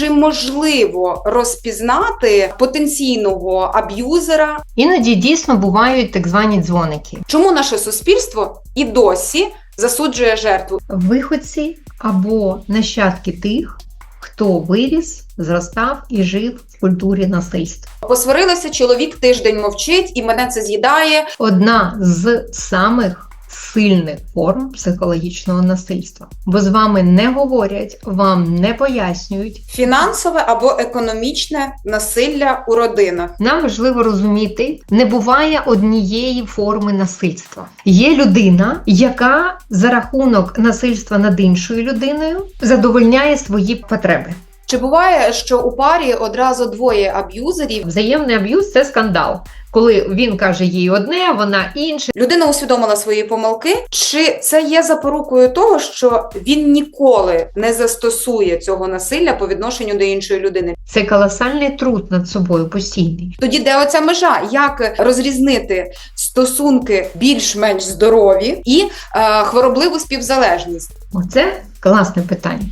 Чи можливо розпізнати потенційного аб'юзера? Іноді дійсно бувають так звані дзвоники. Чому наше суспільство і досі засуджує жертву? Виходці або нащадки тих, хто виріс, зростав і жив в культурі насильства. Посварилися, чоловік тиждень мовчить, і мене це з'їдає. Одна з самих сильних форм психологічного насильства. Бо з вами не говорять, вам не пояснюють. Фінансове або економічне насилля у родинах. Нам важливо розуміти, не буває однієї форми насильства. Є людина, яка за рахунок насильства над іншою людиною задовольняє свої потреби. Чи буває, що у парі одразу двоє аб'юзерів? Взаємний аб'юз це скандал, коли він каже їй одне, вона інше. Людина усвідомила свої помилки, чи це є запорукою того, що він ніколи не застосує цього насилля по відношенню до іншої людини? Це колосальний труд над собою постійний. Тоді де оця межа? Як розрізнити стосунки більш-менш здорові і е, хворобливу співзалежність? Оце класне питання.